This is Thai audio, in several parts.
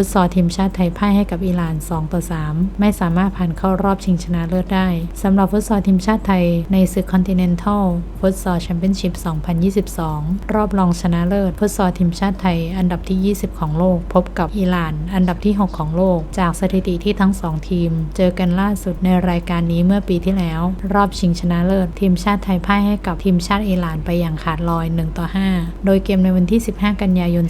ฟุตซอลทีมชาติไทยพ่ายให้กับอิหร่าน 2 ต่อ 3 ไม่สามารถผ่านเข้ารอบชิงชนะเลิศได้สำหรับฟุตซอลทีมชาติไทยในศึก Continental ฟุตซอลแชมเปี้ยนชิพ 2022 รอบรองชนะเลิศฟุตซอลทีมชาติไทย อันดับที่ 20 ของโลก พบกับอิหร่าน อันดับที่ 6 ของโลก จากสถิติที่ทั้ง 2 ทีม เจอกันล่าสุดในรายการนี้เมื่อปีที่แล้ว รอบชิงชนะเลิศทีมชาติไทยพ่ายให้กับทีมชาติอิหร่านไปอย่างขาดลอย 1 ต่อ 5 โดยเกมในวันที่ 15 กันยายน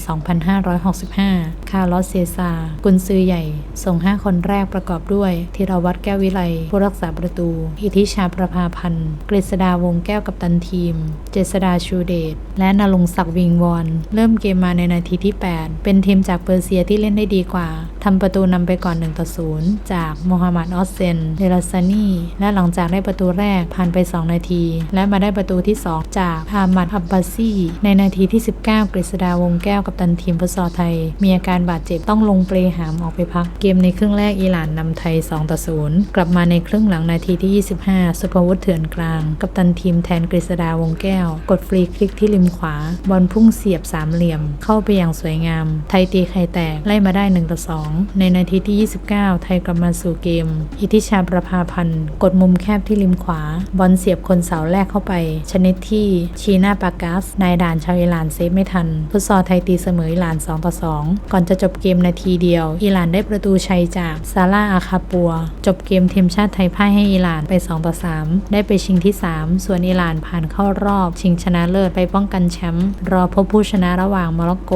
2565 คาร์ลอสเซซา กุนซือใหญ่ ส่ง5คนแรกประกอบด้วยธีรวัตรแก้ววิไลผู้รักษาประตู อิทิชาประภาพันธ์กฤษดาวงแก้วกับตันทีม เจษดาชูเดช และนรงศักดิ์วิงวอน เริ่มเกมมาในนาทีที่ 8 เป็นทีมจากเปอร์เซียที่เล่นได้ดีกว่าทำประตูนำไปก่อน 1 ต่อ 0 จากโมฮัมหมัดออสเซนเดลาซานีและหลังจากได้ประตูแรกผ่านไป 2 นาที และมาได้ประตูที่ 2 จากอามัดอับบาซีในนาทีที่ 19 กฤษดาวงแก้วกับตันทีมฟุตซอลไทย มีอาการบาดเจ็บต้องลงเปลหามออกไปพัก เกมในครึ่งแรกอิหร่านนำไทย 2 ต่อ 0 กลับมาในครึ่งหลังนาทีที่ 25 สุภวุฒิเถื่อนกลาง กับตันทีมแทนกฤษดาวงแก้ว กดฟรีคลิกที่ริมขวา บอลพุ่งเสียบสามเหลี่ยม เข้าไปอย่างสวยงาม ไทยตีไข่แตกไล่มาได้1ต่อ2 ในนาทีที่ 29 ไทยกลับมาสู่เกม อิทิชาประภาพันธ์ กดมุมแคบที่ริมขวา บอลเสียบคนเสาแรกเข้าไป ชนิดที่ชีนาปากัส นายด่านชาวอิหร่านเซฟไม่ทัน ฟุตซอลไทยตีเสมออิหร่าน 2 ต่อ 2 ก่อนจะจบเกมนาทีเดียว อิหร่านได้ประตูชัยจากซาร่าอาคาปัว จบเกมทีมชาติไทยพ่ายให้อิหร่านไป 2 ต่อ 3 ได้ไปชิงที่ 3 ส่วนอิหร่านผ่านเข้ารอบ ชิงชนะเลิศไปป้องกันแชมป์รอพบผู้ชนะระหว่างโมร็อกโก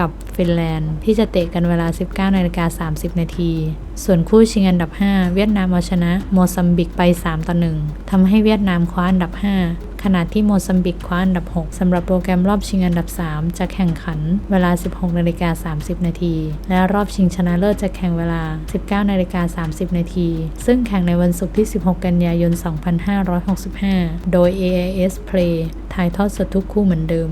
กับฟินแลนด์ที่จะเตะกันเวลา 19นาฬิกา 30 นาที ส่วนคู่ชิงอันดับ 5 เวียดนามเอาชนะโมซัมบิกไป 3 ต่อ 1 ทำให้เวียดนามคว้าอันดับ 5ขณะที่โมซัมบิกคว้าอันดับ 6 สำหรับโปรแกรมรอบชิงอันดับ 3 จะแข่งขันเวลา 16นาฬิกา30 นาที และรอบชิงชนะเลิศจะแข่งเวลา 19นาฬิกา30 นาที ซึ่งแข่งในวันศุกร์ที่ 16 กันยายน 2565 โดย AIS Play ถ่ายทอดสดทุกคู่เหมือนเดิม